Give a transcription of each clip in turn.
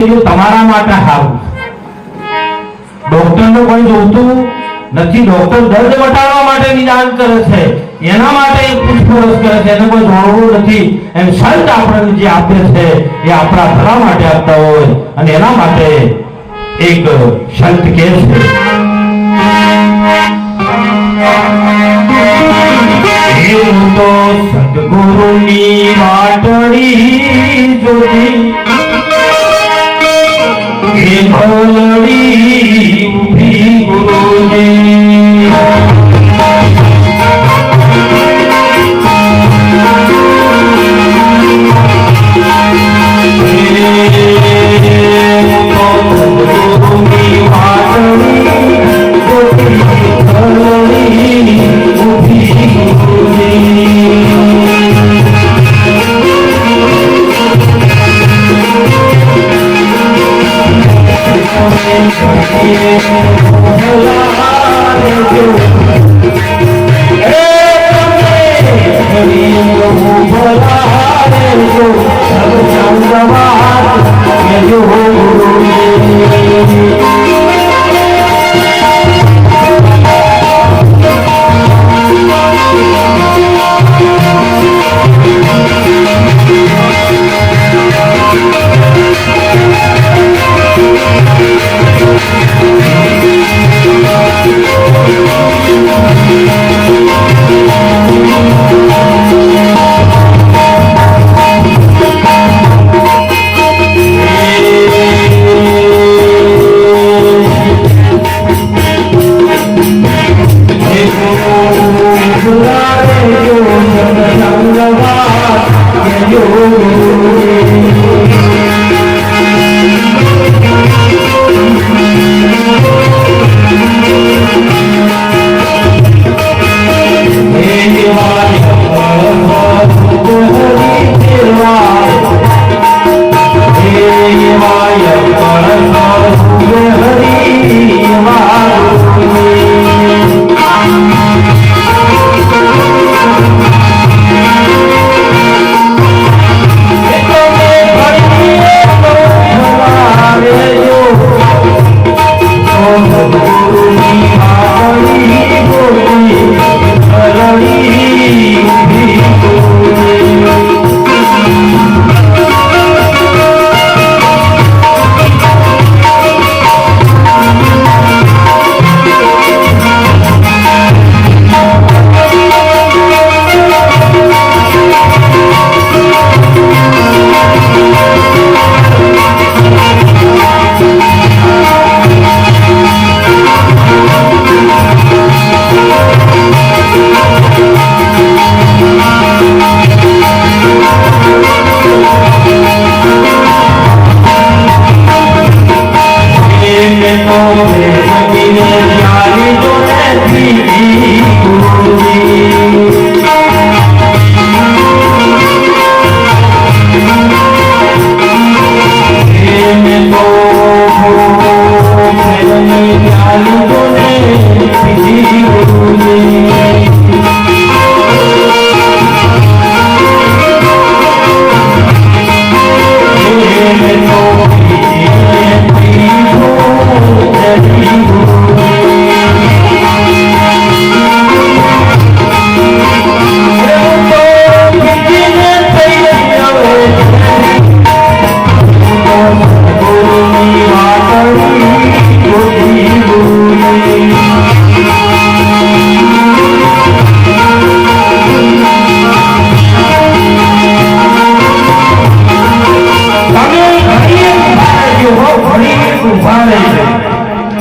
તમારા માટે સારું ડોક્ટરનું કોઈ જોતું નથી. ડોક્ટર દર્દ મટાડવા માટે નિદાન કરે છે. એના માટે એ પૂછપરછ કરે છે. એને કોઈ જોડવું નથી. એમ સંત આપણને જે આપે છે, એ આપણા ભલા માટે આપતા હોય. અને એના માટે એક સંત કે છે. તો સદગુરુની વાટડી જોતી হে কলড়ি ভিগুরো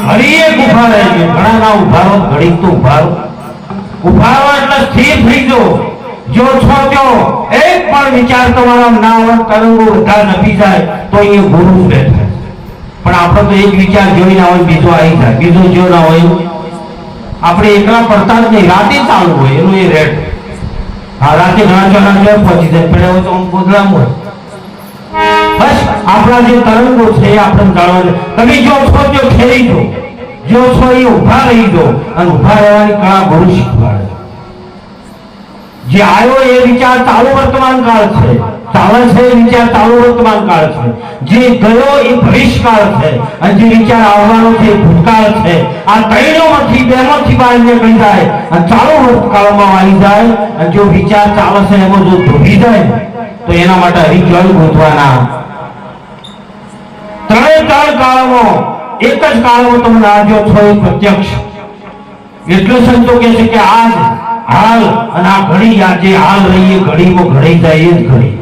ઘડીએ ઊભા રહેજો. ઘણા ના ઊભા રહો, ઘડીક તો ઊભા રહો. રહો એટલે સ્થિર થઈ જો જો છો જો એક પણ વિચાર તમારા ના તરંગો ઉઠા નથી જાય તો એ ગુરુ જ બેઠા પણ આપણે તો એક વિચાર જોઈ ના હોય બીજો આવી જાય. બીજો જો ના હોય આપણે એકલા પડતા જ નહીં. રાતે ચાલુ હોય એનું એ રેટ. હા રાતે ઘણા જણા ક્યાં પહોંચી જાય પણ હવે તો ગોધરામાં હોય. બસ આપણા જે તરંગો છે એ આપણે જાણવા તમે જો છો જો ખેલી દો. જો છો એ ઊભા રહી દો અને ઊભા રહેવાની કળા બહુ શીખવાડે. જે આવ્યો એ વિચાર ચાલુ વર્તમાન કાળ છે. ચાલે છે એ વિચાર ચાલુ વર્તમાન કાળ છે. જે ગયો એ ભવિષ્યકાળ છે. અને જે વિચાર આવવાનો છે એ ભૂતકાળ છે. આ ત્રણેયમાંથી બેમાંથી બહાર નીકળી જાય અને ચાલુ વર્તકાળમાં આવી જાય અને જો વિચાર ચાલે છે એમાં જો ડૂબી જાય, તો એના માટે હરિજળ ગોતવાના. ત્રણેય કાળ કાળમાં એક જ કાળમાં તમે રાજો છો એ પ્રત્યક્ષ. એટલે સંતો કહે છે કે આજ હાલ અને આ ઘડી, આ જે હાલ રહીએ ઘડીમાં ઘડી જાય, એ જ ઘડી.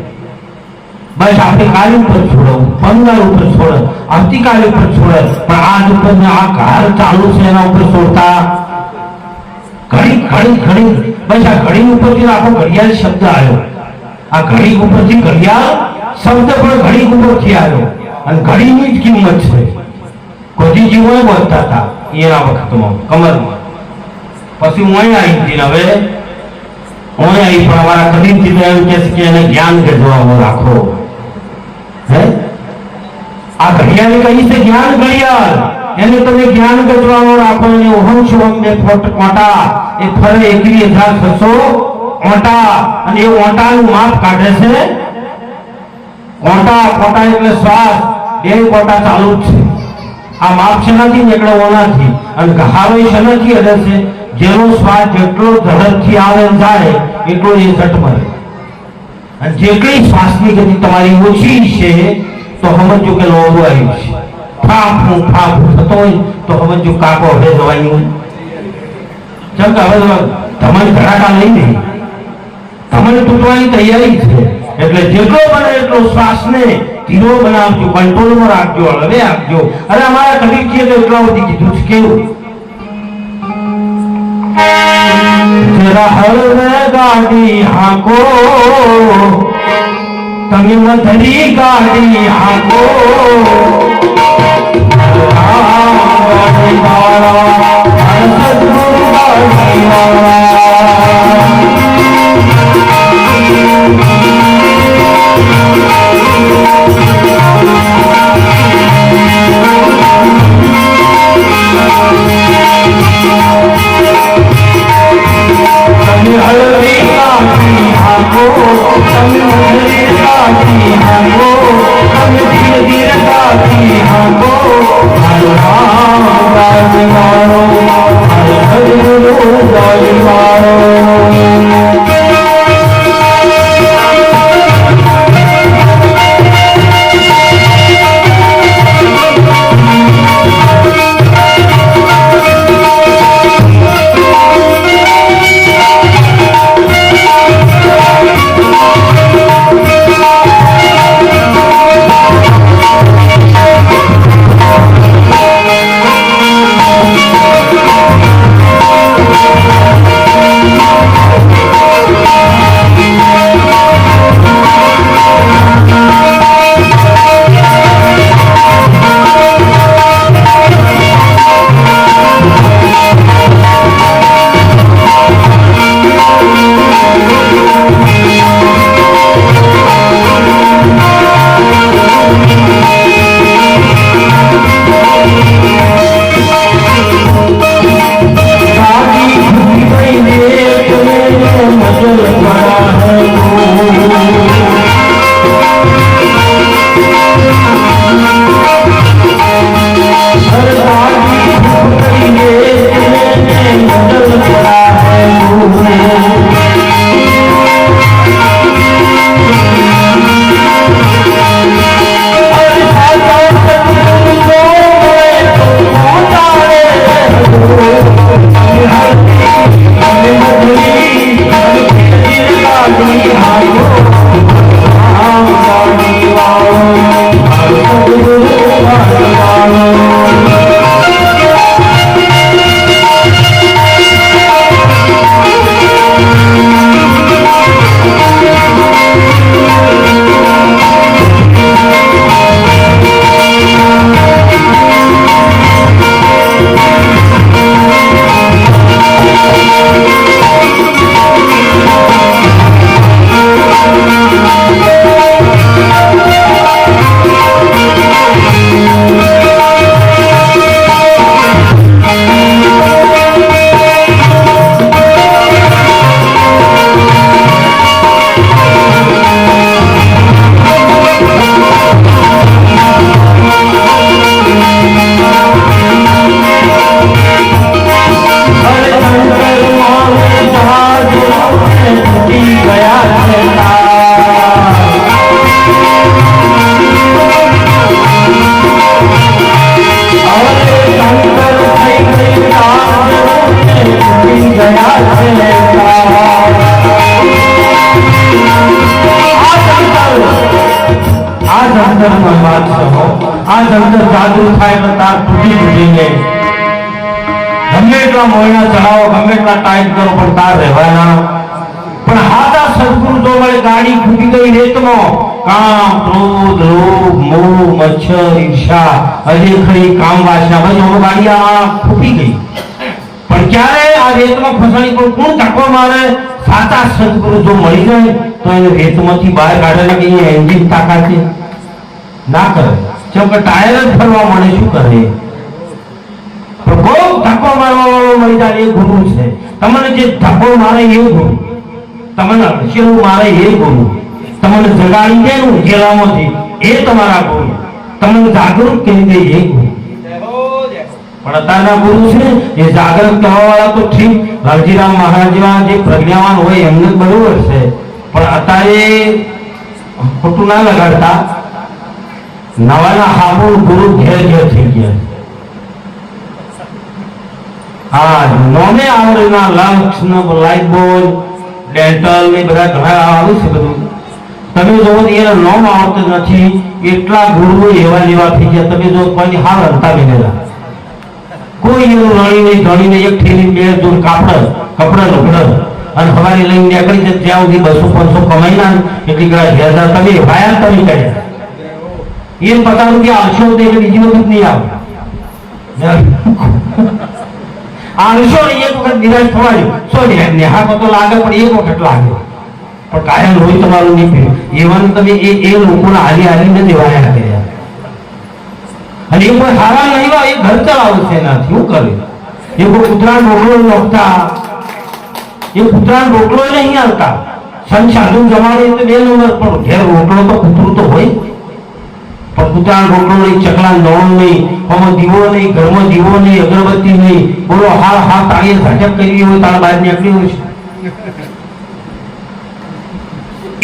બસ આપણે કાલ ઉપર છોડો પંદર ઉપર છોડો, આવતીકાલ ઉપર છોડે. પણ આજ ઉપર આ ઘર ચાલુ છે, એના ઉપર છોડતા. ઘડી ઘડી ઘડી. બસ આ ઘડી ઉપરથી આખો ઘડિયાળ શબ્દ આવ્યો. આ ઘડી ઉપરથી ઘડિયાળ શબ્દ પણ ઘડી ઉપરથી આવ્યો. અને ઘડીની જ કિંમત છે. ગોધીજીઓ જીવો બોલતા હતા એના વખતમાં, કમરમાં. પછી હું આવી હતી હવે, હું આવી પણ અમારા કદીમથી એમ કે છે કે એને જ્ઞાન ગજવામાં રાખો. હે? આ ઘડિયાળ કહી છે? જ્ઞાન ઘડિયાળ. એને તમે જ્ઞાન ગજવામાં રાખો એને ઓહમ શુભમ બે ફોટ કોટા એ ફરે એકરી હજાર છસો ઓટા અને એ ઓટાનું માપ કાઢે છે. ઓટા કોટા એટલે શ્વાસ. બે કોટા ચાલુ છે. આ માપ શેનાથી નીકળે ઓનાથી અને ઘાવે શેનાથી અડે છે, જેનો સ્વાદ જેટલો ધડકથી આવે જાય એટલો એ ઘટ મળે. અને જેટલી શ્વાસની ગતિ તમારી ઓછી છે, તો સમજો કે લોબો આવ્યું છે. ફાફું ફાફું થતો હોય તો સમજો કાકો હવે જવાની હોય. જેમ કે હવે તમારી ધડાકા લઈને તમારે તૂટવાની તૈયારી છે. એટલે જેટલો બને એટલો શ્વાસને ધીરો બનાવજો, કંટ્રોલમાં રાખજો, હળવે રાખજો. અરે અમારા કબીરજીએ તો એટલા બધી કીધું છે, કેવું? જરા હળવે ગાડી હાકો. તમે મધરી ગાડી હાંકો. રામ ગાડી ફૂટી ગઈ રેતમાં કામ ક્રોધ લોભ મોહ મચ્છર ઈર્ષા અજેખરી કામ વાસના. ભાઈ હવે ગાડી આ ફૂટી ગઈ. પણ ક્યારે આ રેતમાં ફસાણી પણ કોણ ધક્કો મારે? સાચા સદગુરુ જો મળી જાય, તો એને રેતમાંથી બહાર કાઢે કે એ એન્જિન તાકાત ના કરે. કેમ કે ટાયર જ ફરવા મળે શું કરે? પણ બહુ ધક્કો મારવા મળી જાય એ ગુરુ છે. તમને જે ધક્કો મારે એ ગુરુ તમને હસેલું મારે એ ગુરુ તમને જગાડી દે ને ઉજેલામાંથી એ તમારા ગુરુ. તમને જાગૃત કરી દે એ ગુરુ. પણ અત્યારના ગુરુ છે એ જાગૃત કરવા વાળા તો ઠીક. લાલજીરામ મહારાજ જે પ્રજ્ઞાવાન હોય એમને બરોબર છે. પણ અત્યારે ખોટું ના લગાડતા. નવાના હાબુ ગુરુ ઘેર ઘેર થઈ ગયા હા નોમે આવડેના લંક્સ ને લાઈટ બોલ ડેન્ટલ ને બધા ઘણા આવું છે બધું. તમે જો એને નોમ આવતો નથી. એટલા ગુરુ એવા લેવા થઈ ગયા. તમે જો કોઈ હાલ હંતા બેનેલા કોઈ નહીં, ધણી નહીં. એક થેલી બે દૂર કાપડ, કપડા લુગડ અને હવારે લઈને નીકળી જાય ત્યાં સુધી બસો પાંચસો કમાઈ ના. એટલી ગયા ઘેરદાર તમે, વાયા તમે કર્યા એમ પતા કે આવશો તો એટલે બીજી વખત નહીં આવે. ને એક વખત નિરાશ થવાયું. સો નેહા તો લાગે, પણ એક વખત લાગે. પણ કાયમ લોહી તમારું નહીં પીડ્યું એવાનું તમે એ એ લોકોને હાલી હાલીને દેવાયા કર્યા અને એ કોઈ હારા નહીં એ ઘર ચલાવે છે એનાથી, શું કરે? એ કોઈ કૂતરા રોકડો નોખતા એ કૂતરા રોકડો નહીં આવતા સંસાધન સાધુ જમાડે તો બે નંબર, પણ ઘેર રોકડો તો કૂતરું તો હોય. કૂતરા રોકડો નહીં ચકલા નોન નહીં આમાં દીવો નહીં ઘરમાં દીવો નહીં અગરબત્તી નહીં બોલો, હા હા તાળી ઝાટક કરવી હોય તારા બહાર નીકળી હોય છે.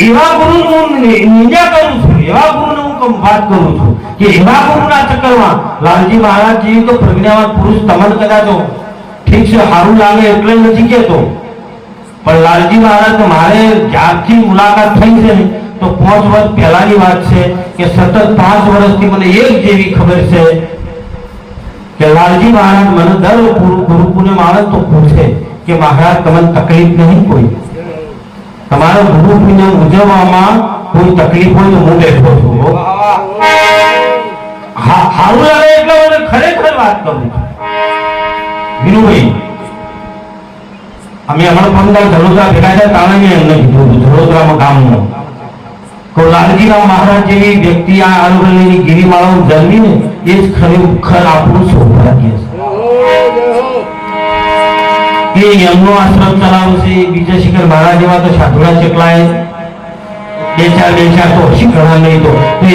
એવા ગુરુ હું નિંદા કરું છું, એવા ગુરુને હું વાત કરું છું, કે એવા ગુરુના ચક્કરમાં, લાલજી મહારાજ જેવી તો પ્રજ્ઞાવાન પુરુષ તમને કદાચ ઠીક છે સારું લાગે એટલે નથી કહેતો. પણ લાલજી મહારાજ મારે જ્યારથી મુલાકાત થઈ છે ને તો પાંચ વર્ષ પહેલાની વાત છે કે સતત પાંચ વર્ષથી મને એક જેવી ખબર છે કે લાલજી મહારાજ મને દર ગુરુ પૂનમ આવે તો પૂછે કે મહારાજ, તમને તકલીફ નહીં કોઈ? તમારો ગુરુ પૂનમ ઉજવવામાં કોઈ તકલીફ હોય તો હું બેઠો છું, હો. હા સારું લાગે એટલે મને ખરેખર વાત કરું વિનુભાઈ, અમે હમણાં પંદર ધરોદરા ભેગા થયા, તાણે મેં એમને કીધું ગામનું. તો લાલજીરામ મહારાજ જેવી વ્યક્તિ આ અરવલ્લીની ગિરિમાળાઓ જન્મીને એ જ ખરેખર આપણું સૌભાગ્ય છે. એ એમનો આશ્રમ ચલાવશે બીજા શિખર મહારાજ એવા તો સાધુરા ચકલાએ બે ચાર બે ચાર તો હસી ઘણા નહીં તો.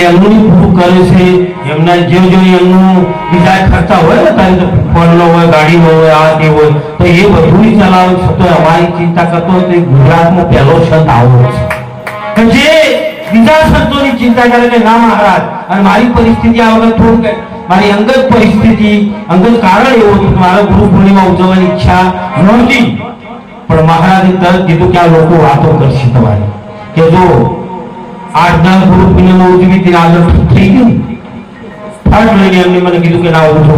એમનું પૂરું કરે છે, એમના જે જે એમનું બીજા ખર્ચા હોય ને તારે ફોનનો હોય, ગાડીનો હોય, આ તે હોય, તો એ બધું ચલાવે તો અમારી ચિંતા કરતો તો એ ગુજરાતમાં પહેલો સંત આવો છે. જે બીજા સંતોની ચિંતા કરે કે ના મહારાજ, અને મારી પરિસ્થિતિ આ વખત થોડું મારી અંગત પરિસ્થિતિ, અંગત કારણ એવું હતું કે મારા ગુરુ પૂર્ણિમા ઉજવવાની ઈચ્છા નહોતી. પણ મહારાજે તરત કીધું કે આ લોકો વાતો કરશે તમારી. કે જો આઠ દસ ગુરુ પૂર્ણિમા ઉજવી હતી આગળ થઈ ગયું. ફટ લઈને એમને મને કીધું કે ના ઉઠો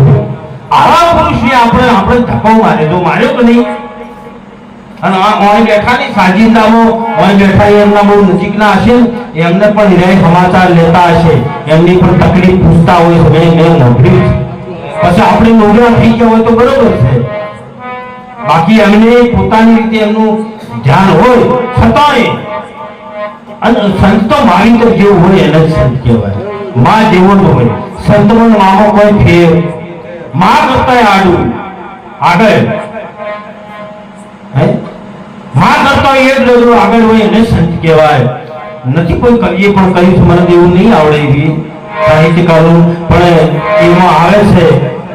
આવા પુરુષને આપણે આપણે ધક્કો મારે. જો માર્યો કે નહીં? અને ઓય બેઠા ની સાજિંદામાં ઓય બેઠા એમના બહુ નજીકના હશે, એમને પણ રે સમાચાર લેતા હશે. એમની પણ તકલીફ પૂછતા હોય છે, મેં નોકરી પછી આપણે નોકરા થઈ ગયા હોય તો બરોબર છે. બાકી એમને પોતાની રીતે એમનું ધ્યાન હોય, છતાંય, અને સંત તો જેવું હોય એને જ સંત કહેવાય. માં જેવો જ હોય. સંતમાં ને મામાં કોઈ ફેર. માં કરતા આડું. આગળ. હે? માં કરતા એ જ રજૂ આગળ હોય એને સંત કહેવાય. નથી કોઈ કવિએ પણ કહ્યું છે, મને એવું નહીં આવડે એવી સાહિત્યકારો. પણ એમાં આવે છે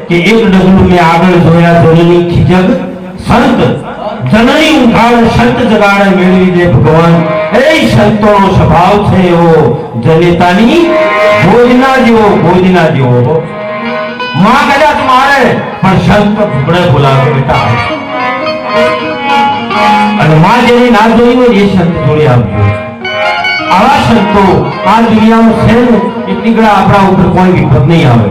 કે એક ડગલું મેં આગળ જોયા જોયેલી ખીજગ સંત, જનની ઉઠાડ સંત જગાડે મેળવી દે ભગવાન. એ સંતોનો સ્વભાવ છે એવો, જનેતાની ભોજના જેવો ભોજના જેવો. માં કદાચ મારે, પણ સંત ભૂપડે બોલાવે બેટા. અને માં જેની ના જોઈ હોય એ સંત જોડે આવજો આવા સંતો આ દુનિયાનો ને એટલી ઘણા આપણા ઉપર કોઈ વિપત નહીં આવે.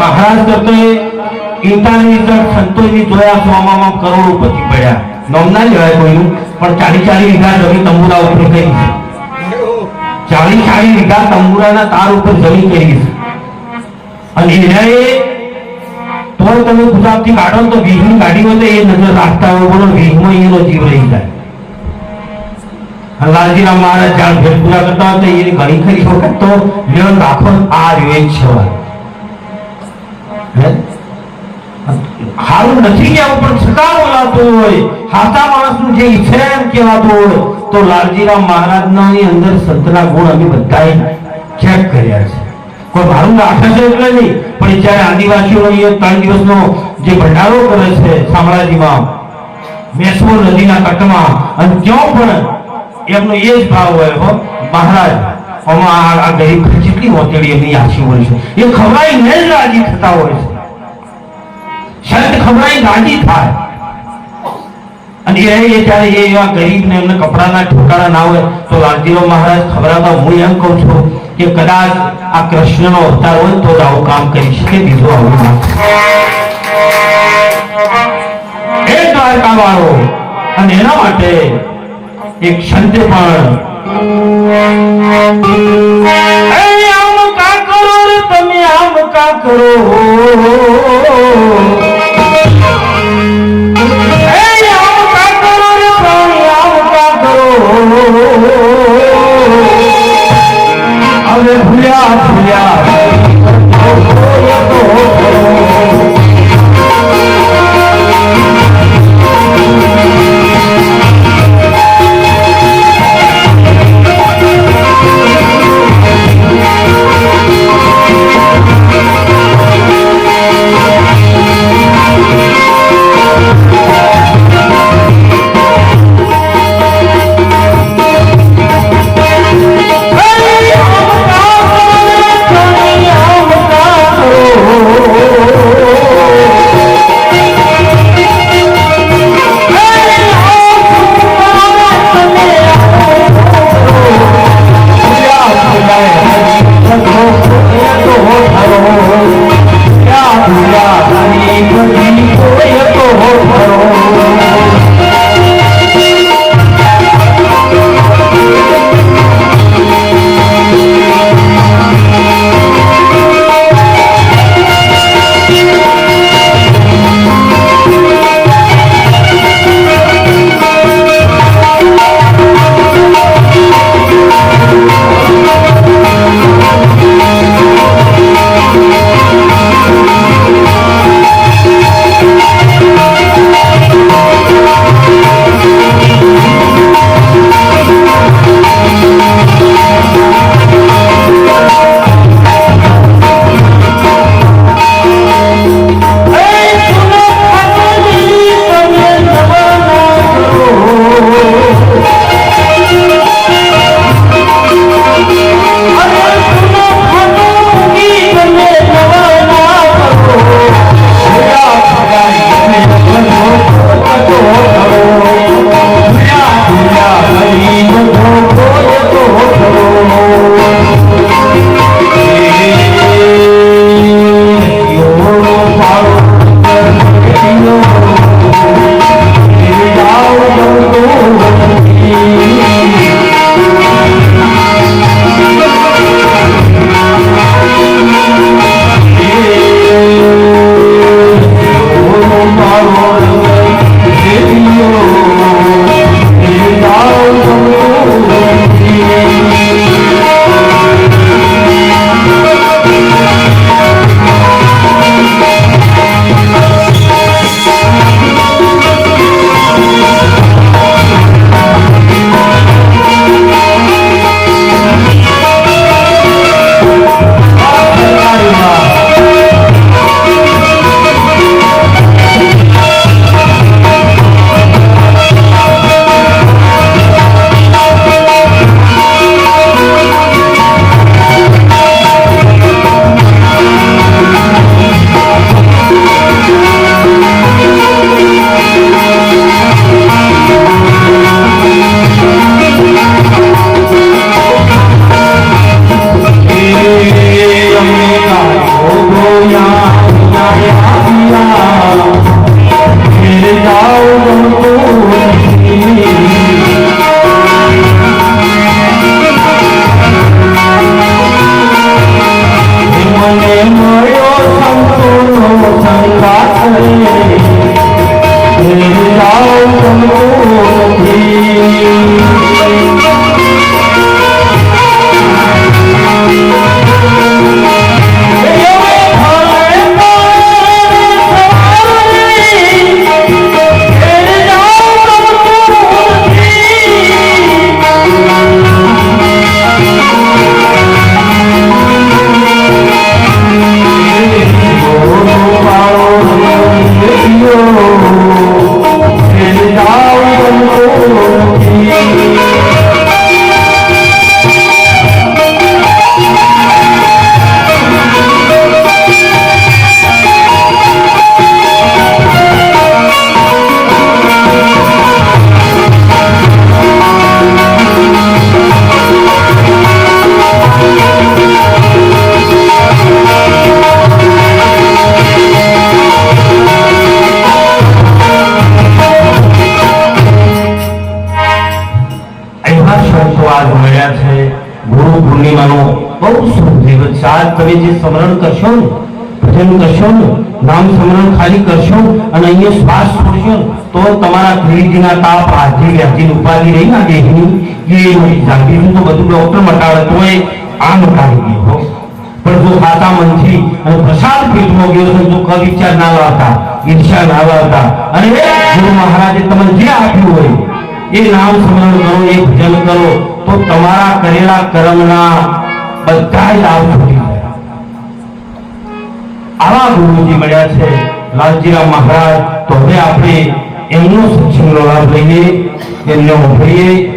મહારાજ દત્તોએ ગીતાની અંદર સંતોની જોયા સોમામાં કરોડોપતિ પડ્યા. નોમના લેવાય કોઈનું, પણ ચાલી ચાલી વીઘા જમીન તંબુરા ઉપર કરી ચાલી ચાલી વીઘા તંબુરાના તાર ઉપર જમીન કરી અને એનાએ તમે ગુલાબથી કાઢો તો વીજળી કાઢી હોય તો એ નજર રાખતા હોય બોલો વીજમાં એનો જીવ રહી જાય. લાલજીરામ મહારાજ જાણ ભેટ પૂરા કરતા હોય તો એની ઘણી ખરી વખત તો લેણ રાખો આ રહ્યો છે હારું નથી કહેવું પણ છતાં બોલાતું હોય. હાથા માણસનું જે ઈચ્છે એમ કહેવાતું હોય, તો લાલજીરામ મહારાજના અંદર સંતના ગુણ અમે બધાએ ચેક કર્યા છે. કોઈ મારું રાખે છે એટલે નહીં. પણ જ્યારે આદિવાસીઓ ત્રણ દિવસનો જે ભંડારો કરે છે શામળાજીમાં મેસમો નદીના તટમાં, અને ત્યાં પણ એમનો એ જ ભાવ હોય, હો. મહારાજ અમાર આ- ગરીબ જેટલી હોતેડી એમની આશી હોય છે. એ ખવડાવીને જ રાજી થતા હોય છે. શરત ખવડાઈ રાજી થાય. અને એ જ્યારે એ એવા ગરીબ ને એમને કપડાના ઠોકારા ના હોય, તો લાલજીરાવ મહારાજ ખવડાવતા હું એમ કહું છું કે કદાચ આ કૃષ્ણનો અવતાર હોય તો આવું કામ કરી શકે, બીજું આવું ના એ દ્વારકા વાળો અને એના માટે એક સંત પણ તમે, આમ કા કરો? સુખદેવ ચાર તમે જે સ્મરણ કરશો ને, ભજન કરશો ને, નામ સ્મરણ ખાલી કરશો અને અહીંયા શ્વાસ છોડશો તો તમારા ધીરજીના તાપ આજી વ્યાજી ઉપાધિ રહી ના દેહની. એ મળી જાય તો બધું ડોક્ટર મટાડે, તોય આ મટાડી ગયો પણ જો ખાતા મનથી અને પ્રસાદ પેટમાં ગયો છે તો કવિચાર ના લાવતા ઈર્ષા ના લાવતા, અને ગુરુ મહારાજે તમને જે આપ્યું હોય, એ નામ સ્મરણ કરો, એ ભજન કરો તો તમારા કરેલા કર્મના બધા લાભ છૂટી આવા ગુરુજી મળ્યા છે, લાલજીરામ મહારાજ, તો હવે આપણે એમનો સત્સંગનો લાભ લઈએ, એમને ઉભરીએ